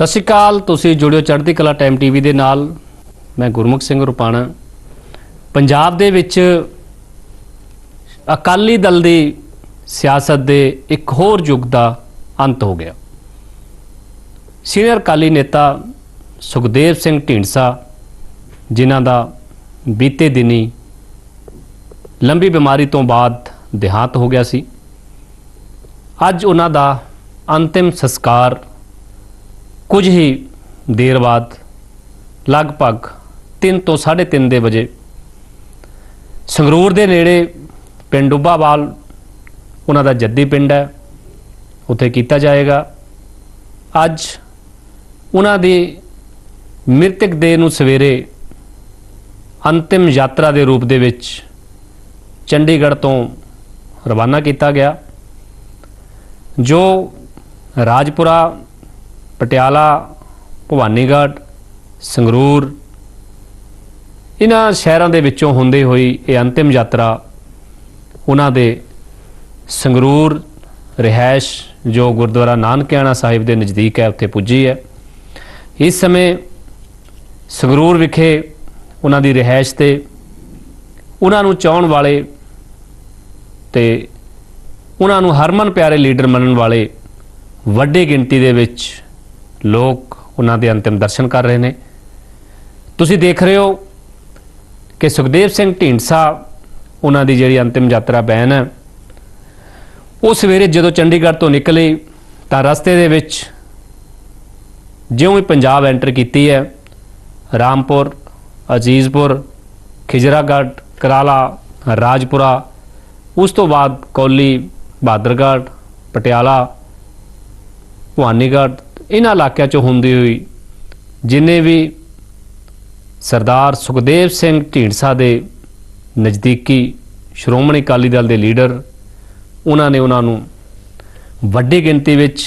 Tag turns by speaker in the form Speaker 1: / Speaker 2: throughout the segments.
Speaker 1: ਸਤਿ ਸ਼੍ਰੀ ਅਕਾਲ, ਤੁਸੀਂ ਜੁੜਿਓ ਚੜ੍ਹਦੀ ਕਲਾ ਟਾਈਮ ਟੀਵੀ ਦੇ ਨਾਲ। ਮੈਂ ਗੁਰਮੁਖ ਸਿੰਘ ਰੁਪਾਣਾ। ਪੰਜਾਬ ਦੇ ਵਿੱਚ ਅਕਾਲੀ ਦਲ ਦੀ ਸਿਆਸਤ ਦੇ ਇੱਕ ਹੋਰ ਯੁੱਗ ਦਾ ਅੰਤ ਹੋ ਗਿਆ। ਸੀਨੀਅਰ ਅਕਾਲੀ ਨੇਤਾ ਸੁਖਦੇਵ ਸਿੰਘ ਢੀਂਡਸਾ, ਜਿਨ੍ਹਾਂ ਦਾ ਬੀਤੇ ਦਿਨੀ ਲੰਬੀ ਬਿਮਾਰੀ ਤੋਂ ਬਾਅਦ ਦੇਹਾਂਤ ਹੋ ਗਿਆ ਸੀ। ਅੱਜ ਉਹਨਾਂ ਦਾ ਅੰਤਿਮ ਸੰਸਕਾਰ ਕੁਝ ਹੀ ਦੇਰ ਬਾਅਦ, ਲਗਭਗ 3 ਤੋਂ 3:30 ਦੇ ਵਜੇ, ਸੰਗਰੂਰ ਦੇ ਨੇੜੇ ਪਿੰਡ ਉੱਬਾਵਾਲ ਉਹਨਾਂ ਦਾ ਜੱਦੀ ਪਿੰਡ ਹੈ, ਉੱਥੇ ਕੀਤਾ ਜਾਏਗਾ। ਅੱਜ ਉਹਨਾਂ ਦੀ ਮ੍ਰਿਤਕ ਦੇਹ ਨੂੰ ਸਵੇਰੇ ਅੰਤਿਮ ਯਾਤਰਾ ਦੇ ਰੂਪ ਦੇ ਵਿੱਚ ਚੰਡੀਗੜ੍ਹ ਤੋਂ ਰਵਾਨਾ ਕੀਤਾ ਗਿਆ, ਜੋ ਰਾਜਪੁਰਾ ਪਟਿਆਲਾ, ਭਵਾਨੀਗੜ੍ਹ, ਸੰਗਰੂਰ, ਇਹਨਾਂ ਸ਼ਹਿਰਾਂ ਦੇ ਵਿੱਚੋਂ ਹੁੰਦੇ ਹੋਈ ਇਹ ਅੰਤਿਮ ਯਾਤਰਾ ਉਹਨਾਂ ਦੇ ਸੰਗਰੂਰ ਰਿਹਾਇਸ਼ ਜੋ ਗੁਰਦੁਆਰਾ ਨਾਨਕਿਆਣਾ ਸਾਹਿਬ ਦੇ ਨਜ਼ਦੀਕ ਹੈ, ਉੱਥੇ ਪੁੱਜੀ ਹੈ। ਇਸ ਸਮੇਂ ਸੰਗਰੂਰ ਵਿਖੇ ਉਹਨਾਂ ਦੀ ਰਿਹਾਇਸ਼ ਤੇ ਉਹਨਾਂ ਨੂੰ ਚਾਹਣ ਵਾਲੇ ਤੇ ਉਹਨਾਂ ਨੂੰ ਹਰਮਨ ਪਿਆਰੇ ਲੀਡਰ ਮੰਨਣ ਵਾਲੇ ਵੱਡੀ ਗਿਣਤੀ ਦੇ ਵਿੱਚ ਲੋਕ ਉਹਨਾਂ ਦੇ ਅੰਤਿਮ ਦਰਸ਼ਨ ਕਰ ਰਹੇ ਨੇ। ਤੁਸੀਂ ਦੇਖ ਰਹੇ ਹੋ ਕਿ ਸੁਖਦੇਵ ਸਿੰਘ ਢੀਂਡਸਾ ਉਹਨਾਂ ਦੀ ਜਿਹੜੀ ਅੰਤਿਮ ਯਾਤਰਾ ਬੈਨ ਹੈ, ਉਹ ਸਵੇਰੇ ਜਦੋਂ ਚੰਡੀਗੜ੍ਹ ਤੋਂ ਨਿਕਲੀ ਤਾਂ ਰਸਤੇ ਦੇ ਵਿੱਚ ਜਿਉਂ ਹੀ ਪੰਜਾਬ ਐਂਟਰ ਕੀਤੀ ਹੈ, ਰਾਮਪੁਰ, ਅਜੀਜ਼ਪੁਰ, ਖਿਜਰਾਗੜ੍ਹ, ਕਰਾਲਾ, ਰਾਜਪੁਰਾ, ਉਸ ਤੋਂ ਬਾਅਦ ਕੌਲੀ ਬਹਾਦਰਗੜ੍ਹ ਪਟਿਆਲਾ, ਭਵਾਨੀਗੜ੍ਹ ਇਹਨਾਂ ਇਲਾਕਿਆਂ 'ਚੋਂ ਹੁੰਦੀ ਹੋਈ ਜਿੰਨੇ ਵੀ ਸਰਦਾਰ ਸੁਖਦੇਵ ਸਿੰਘ ਢੀਂਡਸਾ ਦੇ ਨਜ਼ਦੀਕੀ ਸ਼੍ਰੋਮਣੀ ਅਕਾਲੀ ਦਲ ਦੇ ਲੀਡਰ, ਉਹਨਾਂ ਨੇ ਉਹਨਾਂ ਨੂੰ ਵੱਡੀ ਗਿਣਤੀ ਵਿੱਚ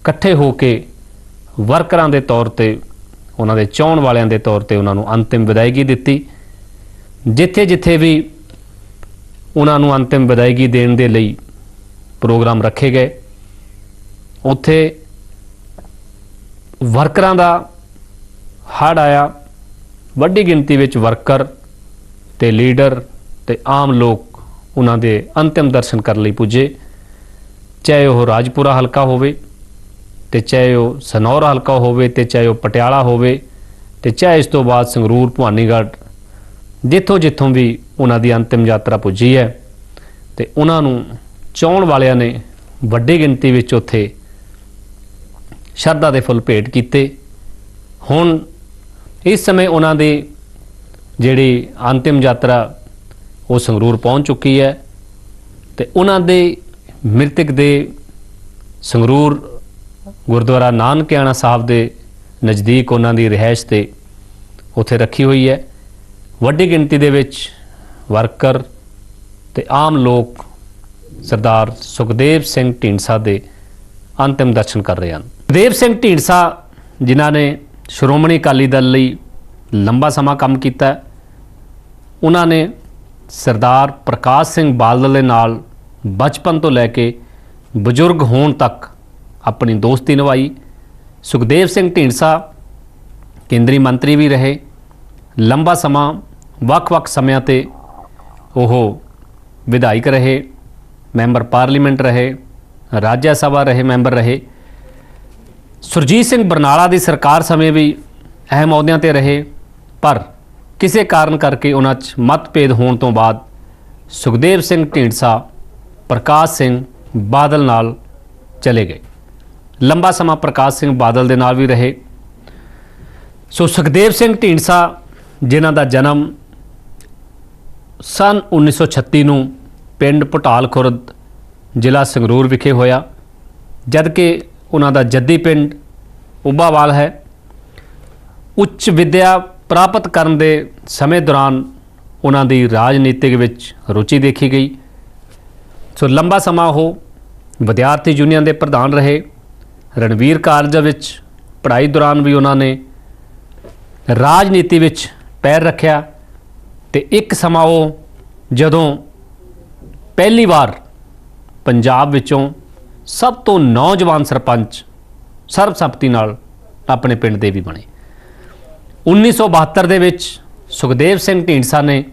Speaker 1: ਇਕੱਠੇ ਹੋ ਕੇ ਵਰਕਰਾਂ ਦੇ ਤੌਰ ਤੇ, ਉਹਨਾਂ ਦੇ ਚਾਹਣ ਵਾਲਿਆਂ ਦੇ ਤੌਰ ਤੇ ਉਹਨਾਂ ਨੂੰ ਅੰਤਿਮ ਵਿਦਾਇਗੀ ਦਿੱਤੀ। ਜਿੱਥੇ ਜਿੱਥੇ ਵੀ ਉਹਨਾਂ ਨੂੰ ਅੰਤਿਮ ਵਿਦਾਇਗੀ ਦੇਣ ਦੇ ਲਈ ਪ੍ਰੋਗਰਾਮ ਰੱਖੇ ਗਏ, ਉੱਥੇ ਵਰਕਰਾਂ ਦਾ ਹੜ ਆਇਆ। ਵੱਡੀ ਗਿਣਤੀ ਵਿੱਚ ਵਰਕਰ ਤੇ ਲੀਡਰ ਤੇ ਆਮ ਲੋਕ ਉਹਨਾਂ ਦੇ ਅੰਤਿਮ ਦਰਸ਼ਨ ਕਰਨ ਲਈ ਪੁੱਜੇ। ਚਾਹੇ ਉਹ ਰਾਜਪੁਰਾ ਹਲਕਾ ਹੋਵੇ ਤੇ ਚਾਹੇ ਉਹ ਸਨੌਰ ਹਲਕਾ ਹੋਵੇ ਤੇ ਚਾਹੇ ਉਹ ਪਟਿਆਲਾ ਹੋਵੇ ਤੇ ਚਾਹੇ ਇਸ ਤੋਂ ਬਾਅਦ ਸੰਗਰੂਰ, ਭਵਾਨੀਗੜ੍ਹ, ਜਿੱਥੋਂ ਜਿੱਥੋਂ ਵੀ ਉਹਨਾਂ ਦੀ ਅੰਤਿਮ ਯਾਤਰਾ ਪੁੱਜੀ ਹੈ। ਤੇ ਉਹਨਾਂ ਨੂੰ ਚਾਹਣ ਵਾਲਿਆਂ ਨੇ ਵੱਡੀ ਗਿਣਤੀ ਵਿੱਚ ਉੱਥੇ ਸ਼ਰਧਾ ਦੇ ਫੁੱਲ ਭੇਟ ਕੀਤੇ। ਹੁਣ ਇਸ ਸਮੇਂ ਉਹਨਾਂ ਦੀ ਜਿਹੜੀ ਅੰਤਿਮ ਯਾਤਰਾ ਉਹ ਸੰਗਰੂਰ ਪਹੁੰਚ ਚੁੱਕੀ ਹੈ ਤੇ ਉਹਨਾਂ ਦੇ ਮ੍ਰਿਤਕ ਦੇ ਸੰਗਰੂਰ ਗੁਰਦੁਆਰਾ ਨਾਨਕਿਆਣਾ ਸਾਹਿਬ ਦੇ ਨਜ਼ਦੀਕ ਉਹਨਾਂ ਦੀ ਰਿਹਾਇਸ਼ ਤੇ ਉੱਥੇ ਰੱਖੀ ਹੋਈ ਹੈ। ਵੱਡੀ ਗਿਣਤੀ ਦੇ ਵਿੱਚ ਵਰਕਰ ਤੇ ਆਮ ਲੋਕ ਸਰਦਾਰ ਸੁਖਦੇਵ ਸਿੰਘ ਢੀਂਡਸਾ ਦੇ ਅੰਤਿਮ ਦਰਸ਼ਨ ਕਰ ਰਹੇ ਹਨ। ਦੇਵ ਸਿੰਘ ਢੀਂਡਸਾ ਜਿਨ੍ਹਾਂ ਨੇ ਸ਼੍ਰੋਮਣੀ ਅਕਾਲੀ ਦਲ ਲਈ ਲੰਬਾ ਸਮਾਂ ਕੰਮ ਕੀਤਾ ਉਹਨਾਂ ਨੇ ਸਰਦਾਰ ਪ੍ਰਕਾਸ਼ ਸਿੰਘ ਬਾਦਲ ਦੇ ਨਾਲ ਬਚਪਨ ਤੋਂ ਲੈ ਕੇ ਬਜ਼ੁਰਗ ਹੋਣ ਤੱਕ ਆਪਣੀ ਦੋਸਤੀ ਨਿਭਾਈ। ਸੁਖਦੇਵ ਸਿੰਘ ਢੀਂਡਸਾ ਕੇਂਦਰੀ ਮੰਤਰੀ ਵੀ ਰਹੇ। ਲੰਬਾ ਸਮਾਂ ਵੱਖ-ਵੱਖ ਸਮਿਆਂ ਤੇ ਉਹ ਵਿਧਾਇਕ ਰਹੇ, ਮੈਂਬਰ ਪਾਰਲੀਮੈਂਟ ਰਹੇ, ਰਾਜ ਸਭਾ ਰਹੇ ਮੈਂਬਰ ਰਹੇ। ਸੁਰਜੀਤ ਸਿੰਘ ਬਰਨਾਲਾ ਦੀ ਸਰਕਾਰ ਸਮੇਂ ਵੀ ਅਹਿਮ ਅਹੁਦਿਆਂ ਤੇ ਰਹੇ, ਪਰ ਕਿਸੇ ਕਾਰਨ ਕਰਕੇ ਉਹਨਾਂ 'ਚ ਮਤਭੇਦ ਹੋਣ ਤੋਂ ਬਾਅਦ ਸੁਖਦੇਵ ਸਿੰਘ ਢੀਂਡਸਾ, ਪ੍ਰਕਾਸ਼ ਸਿੰਘ ਬਾਦਲ ਨਾਲ ਚਲੇ ਗਏ। ਲੰਬਾ ਸਮਾਂ ਪ੍ਰਕਾਸ਼ ਸਿੰਘ ਬਾਦਲ ਦੇ ਨਾਲ ਵੀ ਰਹੇ। ਸੋ ਸੁਖਦੇਵ ਸਿੰਘ ਢੀਂਡਸਾ, ਜਿਨ੍ਹਾਂ ਦਾ ਜਨਮ ਸਨ 1936 ਨੂੰ ਪਿੰਡ ਪਟਾਲ ਖੁਰਦ ਜ਼ਿਲ੍ਹਾ ਸੰਗਰੂਰ ਵਿਖੇ ਹੋਇਆ, ਜਦਕਿ ਉਹਨਾਂ ਦਾ ਜੱਦੀ ਪਿੰਡ ਉੱਬਾਵਾਲ ਹੈ। ਉੱਚ ਵਿੱਦਿਆ ਪ੍ਰਾਪਤ ਕਰਨ ਦੇ ਸਮੇਂ ਦੌਰਾਨ ਉਹਨਾਂ ਦੀ ਰਾਜਨੀਤਿਕ ਵਿੱਚ ਰੁਚੀ ਦੇਖੀ ਗਈ। ਸੋ ਲੰਬਾ ਸਮਾਂ ਉਹ ਵਿਦਿਆਰਥੀ ਯੂਨੀਅਨ ਦੇ ਪ੍ਰਧਾਨ ਰਹੇ। ਰਣਵੀਰ ਕਾਲਜ ਵਿੱਚ ਪੜ੍ਹਾਈ ਦੌਰਾਨ ਵੀ ਉਹਨਾਂ ਨੇ ਰਾਜਨੀਤੀ ਵਿੱਚ ਪੈਰ ਰੱਖਿਆ ਤੇ ਇੱਕ ਸਮਾਂ ਉਹ ਜਦੋਂ ਪਹਿਲੀ ਵਾਰ ਪੰਜਾਬ ਵਿੱਚੋਂ ਸਭ ਤੋਂ ਨੌਜਵਾਨ ਸਰਪੰਚ ਸਰਬਸੰਮਤੀ ਨਾਲ ਆਪਣੇ ਪਿੰਡ ਦੇ ਵੀ ਬਣੇ। 1972 ਦੇ ਵਿੱਚ ਸੁਖਦੇਵ ਸਿੰਘ ਢੀਂਡਸਾ ਨੇ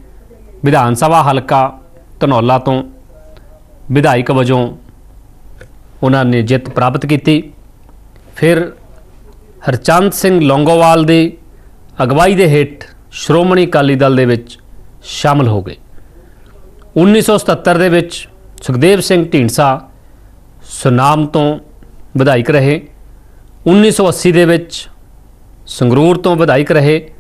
Speaker 1: ਵਿਧਾਨ ਸਭਾ ਹਲਕਾ ਧਨੌਲਾ ਤੋਂ ਵਿਧਾਇਕ ਵਜੋਂ ਉਹਨਾਂ ਨੇ ਜਿੱਤ ਪ੍ਰਾਪਤ ਕੀਤੀ। ਫਿਰ ਹਰਚੰਦ ਸਿੰਘ ਲੌਂਗੋਵਾਲ ਦੀ ਅਗਵਾਈ ਦੇ ਹੇਠ ਸ਼੍ਰੋਮਣੀ ਅਕਾਲੀ ਦਲ ਦੇ ਵਿੱਚ ਸ਼ਾਮਲ ਹੋ ਗਏ। 1977 ਦੇ ਵਿੱਚ ਸੁਖਦੇਵ ਸਿੰਘ ਢੀਂਡਸਾ ਸੁਨਾਮ ਤੋਂ ਵਿਧਾਇਕ ਰਹੇ 1980 ਦੇ ਵਿੱਚ ਸੰਗਰੂਰ ਤੋਂ ਵਿਧਾਇਕ ਰਹੇ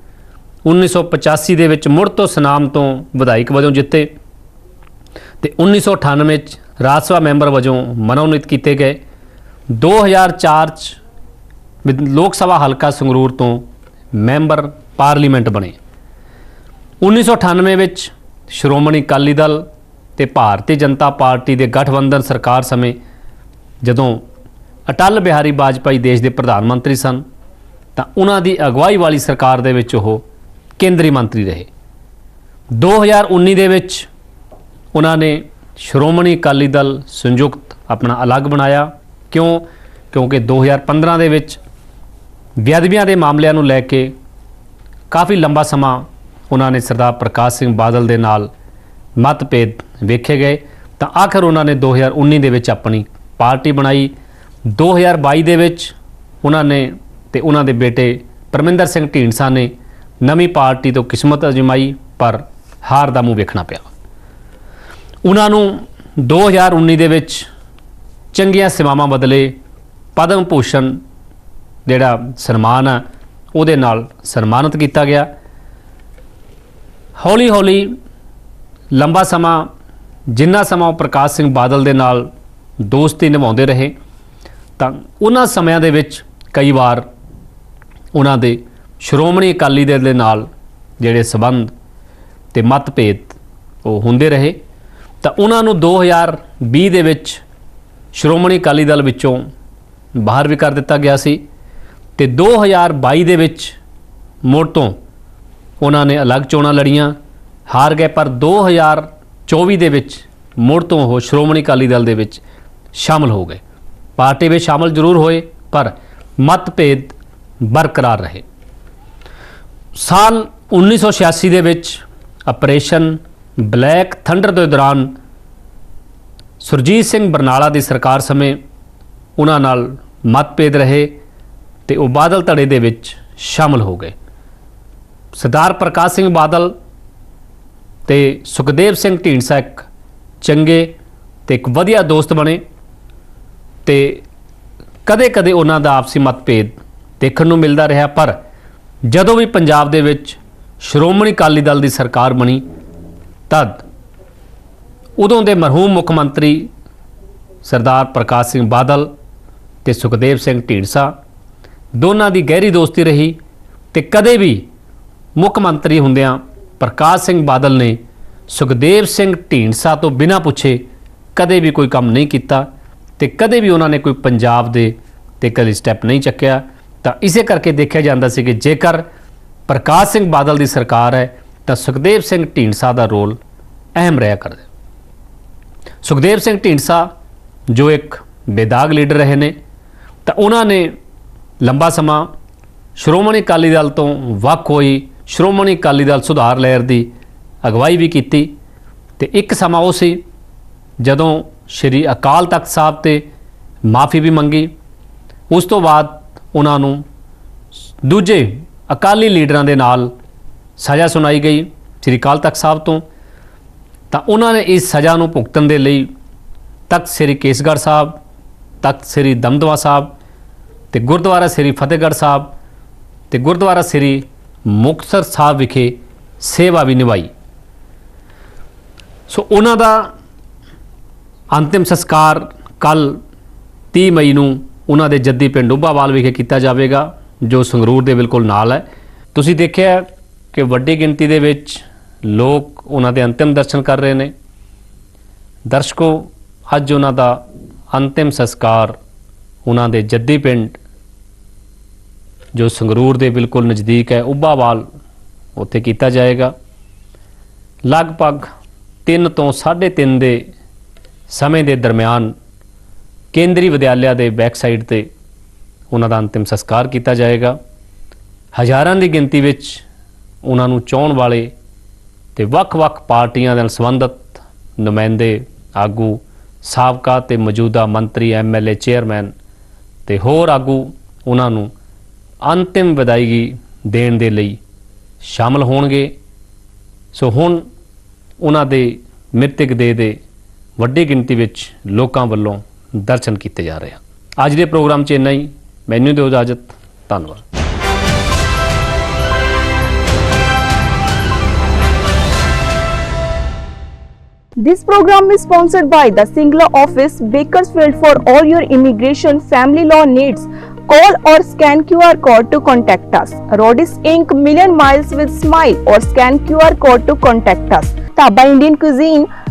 Speaker 1: 1985 ਦੇ ਵਿੱਚ ਮੁੜ ਤੋਂ ਸੁਨਾਮ ਤੋਂ ਵਿਧਾਇਕ ਵਜੋਂ ਜਿੱਤੇ ਤੇ 1998 ਚ ਰਾਜ ਸਭਾ ਮੈਂਬਰ ਵਜੋਂ ਮਨੋਨੀਤ ਕੀਤੇ ਗਏ। 2004 ਚ ਵਿਧ- ਲੋਕ ਸਭਾ ਹਲਕਾ ਸੰਗਰੂਰ ਤੋਂ ਮੈਂਬਰ ਪਾਰਲੀਮੈਂਟ ਬਣੇ। 1998 ਵਿੱਚ ਸ਼੍ਰੋਮਣੀ ਅਕਾਲੀ ਦਲ ਤੇ ਭਾਰਤੀ ਜਨਤਾ ਪਾਰਟੀ ਦੇ ਗਠਬੰਧਨ ਸਰਕਾਰ ਸਮੇਂ ਜਦੋਂ ਅਟਲ ਬਿਹਾਰੀ ਵਾਜਪਾਈ ਦੇਸ਼ ਦੇ ਪ੍ਰਧਾਨ ਮੰਤਰੀ ਸਨ, ਤਾਂ ਉਹਨਾਂ ਦੀ ਅਗਵਾਈ ਵਾਲੀ ਸਰਕਾਰ ਦੇ ਵਿੱਚ ਉਹ ਕੇਂਦਰੀ ਮੰਤਰੀ ਰਹੇ। 2019 ਦੇ ਵਿੱਚ ਉਹਨਾਂ ਨੇ ਸ਼੍ਰੋਮਣੀ ਅਕਾਲੀ ਦਲ ਸੰਯੁਕਤ ਆਪਣਾ ਅਲੱਗ ਬਣਾਇਆ। ਕਿਉਂ? ਕਿਉਂਕਿ 2015 ਦੇ ਵਿੱਚ ਵਿਅਦਬੀਆਂ ਦੇ ਮਾਮਲਿਆਂ ਨੂੰ ਲੈ ਕੇ ਕਾਫੀ ਲੰਬਾ ਸਮਾਂ ਉਹਨਾਂ ਨੇ ਸਰਦਾਰ ਪ੍ਰਕਾਸ਼ ਸਿੰਘ ਬਾਦਲ ਦੇ ਨਾਲ ਮਤਭੇਦ ਵੇਖੇ ਗਏ। ਤਾਂ ਆਖਰ ਉਹਨਾਂ ਨੇ 2019 ਦੇ ਵਿੱਚ ਆਪਣੀ ਪਾਰਟੀ ਬਣਾਈ। 2022 ਦੇ ਵਿੱਚ ਉਹਨਾਂ ਨੇ ਤੇ ਉਹਨਾਂ ਦੇ ਬੇਟੇ ਪਰਮਿੰਦਰ ਸਿੰਘ ਢੀਂਡਸਾ ਨੇ ਨਵੀਂ ਪਾਰਟੀ ਤੋਂ ਕਿਸਮਤ ਅਜਮਾਈ, ਪਰ ਹਾਰ ਦਾ ਮੂੰਹ ਵੇਖਣਾ ਪਿਆ। ਉਹਨਾਂ ਨੂੰ 2019 ਦੇ ਵਿੱਚ ਚੰਗੀਆਂ ਸੇਵਾਵਾਂ ਬਦਲੇ ਪਦਮ ਭੂਸ਼ਣ ਜਿਹੜਾ ਸਨਮਾਨ ਆ, ਉਹਦੇ ਨਾਲ ਸਨਮਾਨਿਤ ਕੀਤਾ ਗਿਆ। ਹੌਲੀ ਹੌਲੀ ਲੰਬਾ ਸਮਾਂ, ਜਿੰਨਾ ਸਮਾਂ ਉਹ ਪ੍ਰਕਾਸ਼ ਸਿੰਘ ਬਾਦਲ ਦੇ ਨਾਲ ਦੋਸਤੀ ਨਿਭਾਉਂਦੇ ਰਹੇ, ਤਾਂ ਉਹਨਾਂ ਸਮਿਆਂ ਦੇ ਵਿੱਚ ਕਈ ਵਾਰ ਉਹਨਾਂ ਦੇ ਸ਼੍ਰੋਮਣੀ ਅਕਾਲੀ ਦਲ ਦੇ ਨਾਲ ਜਿਹੜੇ ਸਬੰਧ ਤੇ ਮਤਭੇਦ ਉਹ ਹੁੰਦੇ ਰਹੇ, ਤਾਂ ਉਹਨਾਂ ਨੂੰ 2020 ਦੇ ਵਿੱਚ ਸ਼੍ਰੋਮਣੀ ਅਕਾਲੀ ਦਲ ਵਿੱਚੋਂ ਬਾਹਰ ਵੀ ਕਰ ਦਿੱਤਾ ਗਿਆ ਸੀ ਤੇ 2022 ਦੇ ਵਿੱਚ ਮੁੜ ਤੋਂ ਉਹਨਾਂ ਨੇ ਅਲੱਗ ਚੋਣਾਂ ਲੜੀਆਂ, ਹਾਰ ਗਏ, ਪਰ 2024 ਦੇ ਵਿੱਚ ਮੁੜ ਤੋਂ ਉਹ ਸ਼੍ਰੋਮਣੀ ਅਕਾਲੀ ਦਲ ਦੇ ਵਿੱਚ ਸ਼ਾਮਲ ਹੋ ਗਏ। ਪਾਰਟੀ ਵਿੱਚ ਸ਼ਾਮਲ ਜ਼ਰੂਰ ਹੋਏ, ਪਰ ਮਤਭੇਦ ਬਰਕਰਾਰ ਰਹੇ। ਸਾਲ 1986 ਦੇ ਵਿੱਚ ਆਪਰੇਸ਼ਨ ਬਲੈਕ ਥੰਡਰ ਦੇ ਦੌਰਾਨ ਸੁਰਜੀਤ ਸਿੰਘ ਬਰਨਾਲਾ ਦੀ ਸਰਕਾਰ ਸਮੇਂ ਉਹਨਾਂ ਨਾਲ ਮਤਭੇਦ ਰਹੇ ਤੇ ਉਹ ਬਾਦਲ ਧੜੇ ਦੇ ਵਿੱਚ ਸ਼ਾਮਲ ਹੋ ਗਏ। ਸਰਦਾਰ ਪ੍ਰਕਾਸ਼ ਸਿੰਘ ਬਾਦਲ ਤੇ ਸੁਖਦੇਵ ਸਿੰਘ ਢੀਂਡਸਾ ਇੱਕ ਚੰਗੇ ਤੇ ਇੱਕ ਵਧੀਆ ਦੋਸਤ ਬਣੇ। ਤੇ ਕਦੇ-ਕਦੇ ਉਹਨਾਂ ਦਾ ਆਪਸੀ ਮਤਭੇਦ ਦੇਖਣ ਨੂੰ ਮਿਲਦਾ ਰਿਹਾ, ਪਰ ਜਦੋਂ ਵੀ ਪੰਜਾਬ ਦੇ ਵਿੱਚ ਸ਼੍ਰੋਮਣੀ ਅਕਾਲੀ ਦਲ ਦੀ ਸਰਕਾਰ ਬਣੀ, ਤਦ ਉਦੋਂ ਦੇ ਮਰਹੂਮ ਮੁੱਖ ਮੰਤਰੀ ਸਰਦਾਰ ਪ੍ਰਕਾਸ਼ ਸਿੰਘ ਬਾਦਲ ਤੇ ਸੁਖਦੇਵ ਸਿੰਘ ਢੀਂਡਸਾ, ਦੋਨਾਂ ਦੀ ਗਹਿਰੀ ਦੋਸਤੀ ਰਹੀ ਤੇ ਕਦੇ ਵੀ ਮੁੱਖ ਮੰਤਰੀ ਹੁੰਦਿਆਂ ਪ੍ਰਕਾਸ਼ ਸਿੰਘ ਬਾਦਲ ਨੇ ਸੁਖਦੇਵ ਸਿੰਘ ਢੀਂਡਸਾ ਤੋਂ ਬਿਨਾਂ ਪੁੱਛੇ ਕਦੇ ਵੀ ਕੋਈ ਕੰਮ ਨਹੀਂ ਕੀਤਾ। ਤੇ ਕਦੇ ਵੀ ਉਹਨਾਂ ਨੇ ਕੋਈ ਪੰਜਾਬ ਦੇ ਤੇ ਕਦੇ ਸਟੈਪ ਨਹੀਂ ਚੱਕਿਆ, ਤਾਂ ਇਸੇ ਕਰਕੇ ਦੇਖਿਆ ਜਾਂਦਾ ਸੀ ਕਿ ਜੇਕਰ ਪ੍ਰਕਾਸ਼ ਸਿੰਘ ਬਾਦਲ ਦੀ ਸਰਕਾਰ ਹੈ, ਤਾਂ ਸੁਖਦੇਵ ਸਿੰਘ ਢੀਂਡਸਾ ਦਾ ਰੋਲ ਅਹਿਮ ਰਿਹਾ ਕਰਦਾ ਸੁਖਦੇਵ ਸਿੰਘ ਢੀਂਡਸਾ ਜੋ ਇੱਕ ਬੇਦਾਗ ਲੀਡਰ ਰਹੇ ਨੇ, ਤਾਂ ਉਹਨਾਂ ਨੇ ਲੰਬਾ ਸਮਾਂ ਸ਼੍ਰੋਮਣੀ ਅਕਾਲੀ ਦਲ ਤੋਂ ਵੱਖ ਹੋਈ ਸ਼੍ਰੋਮਣੀ ਅਕਾਲੀ ਦਲ ਸੁਧਾਰ ਲਹਿਰ ਦੀ ਅਗਵਾਈ ਵੀ ਕੀਤੀ, ਤੇ ਇੱਕ ਸਮਾਂ ਉਹ ਸੀ ਜਦੋਂ ਸ਼੍ਰੀ ਅਕਾਲ ਤਖਤ ਸਾਹਿਬ ਤੇ ਮਾਫੀ ਵੀ ਮੰਗੀ। ਉਸ ਤੋਂ ਬਾਅਦ ਉਹਨਾਂ ਨੂੰ ਦੂਜੇ ਅਕਾਲੀ ਲੀਡਰਾਂ ਦੇ ਨਾਲ ਸਜ਼ਾ ਸੁਣਾਈ ਗਈ ਸ਼੍ਰੀ ਅਕਾਲ ਤਖਤ ਸਾਹਿਬ ਤੋਂ। ਤਾਂ ਉਹਨਾਂ ਨੇ ਇਸ ਸਜ਼ਾ ਨੂੰ ਭੁਗਤਣ ਦੇ ਲਈ ਤਖਤ ਸ੍ਰੀ ਕੇਸਗੜ੍ਹ ਸਾਹਿਬ, ਤਖਤ ਸ੍ਰੀ ਦਮਦਮਾ ਸਾਹਿਬ ਤੇ ਗੁਰਦੁਆਰਾ ਸ੍ਰੀ ਫਤਿਹਗੜ੍ਹ ਸਾਹਿਬ ਤੇ ਗੁਰਦੁਆਰਾ ਸ੍ਰੀ ਮੁਕਤਸਰ ਸਾਹਿਬ ਵਿਖੇ ਸੇਵਾ ਵੀ ਨਿਭਾਈ। ਸੋ ਉਹਨਾਂ ਦਾ ਅੰਤਿਮ ਸੰਸਕਾਰ ਕੱਲ 30 ਮਈ ਨੂੰ ਉਹਨਾਂ ਦੇ ਜੱਦੀ ਪਿੰਡ ਉੱਭਾਵਾਲ ਵਿਖੇ ਕੀਤਾ ਜਾਵੇਗਾ, ਜੋ ਸੰਗਰੂਰ ਦੇ ਬਿਲਕੁਲ ਨਾਲ ਹੈ। ਤੁਸੀਂ ਦੇਖਿਆ ਕਿ ਵੱਡੀ ਗਿਣਤੀ ਦੇ ਵਿੱਚ ਲੋਕ ਉਹਨਾਂ ਦੇ ਅੰਤਿਮ ਦਰਸ਼ਨ ਕਰ ਰਹੇ ਨੇ। ਦਰਸ਼ਕੋ, ਅੱਜ ਉਹਨਾਂ ਦਾ ਅੰਤਿਮ ਸੰਸਕਾਰ ਉਹਨਾਂ ਦੇ ਜੱਦੀ ਪਿੰਡ, ਜੋ ਸੰਗਰੂਰ ਦੇ ਬਿਲਕੁਲ ਨਜ਼ਦੀਕ ਹੈ ਉੱਭਾਵਾਲ ਉੱਥੇ ਕੀਤਾ ਜਾਏਗਾ। ਲਗਭਗ 3 ਤੋਂ 3.5 ਦੇ ਸਮੇਂ ਦੇ ਦਰਮਿਆਨ ਕੇਂਦਰੀ ਵਿਦਿਆਲਿਆ ਦੇ ਬੈਕ ਤੇ ਉਹਨਾਂ ਦਾ ਅੰਤਿਮ ਸੰਸਕਾਰ ਕੀਤਾ ਜਾਏਗਾ। ਹਜ਼ਾਰਾਂ ਦੀ ਗਿਣਤੀ ਵਿੱਚ ਉਹਨਾਂ ਨੂੰ ਚਾਹਣ ਵਾਲੇ ਤੇ ਵੱਖ-ਵੱਖ ਪਾਰਟੀਆਂ ਨਾਲ ਸੰਬੰਧਿਤ ਨੁਮਾਇੰਦੇ, ਆਗੂ, ਸਾਬਕਾ ਤੇ ਮੌਜੂਦਾ ਮੰਤਰੀ ਐਮਐਲਏ ਚੇਅਰਮੈਨ ਤੇ ਹੋਰ ਆਗੂ ਉਹਨਾਂ ਨੂੰ ਅੰਤਿਮ ਵਿਦਾਇਗੀ ਦੇਣ ਦੇ ਲਈ ਸ਼ਾਮਲ ਹੋਣਗੇ। ਸੋ ਹੁਣ ਉਹਨਾਂ ਦੇ ਮ੍ਰਿਤਕ ਦੇ ਦੇ ਵੱਡੀ ਗਿਣਤੀ ਵਿੱਚ ਲੋਕਾਂ ਵੱਲੋਂ ਦਰਸ਼ਨ ਕੀਤੇ ਜਾ ਰਹੇ ਹਨ ਅੱਜ ਦੇ ਪ੍ਰੋਗਰਾਮ 'ਚ ਇੰਨਾ ਹੀ ਮੈਨੂੰ ਦਿਓ ਇਜਾਜ਼ਤ ਧੰਨਵਾਦ
Speaker 2: This program is sponsored by the Singla office, Bakersfield for all your immigration family law needs. Call or scan QR code to contact us. Rodis Inc. Million Miles with Smile or scan QR code to contact us. Taba Indian Cuisine,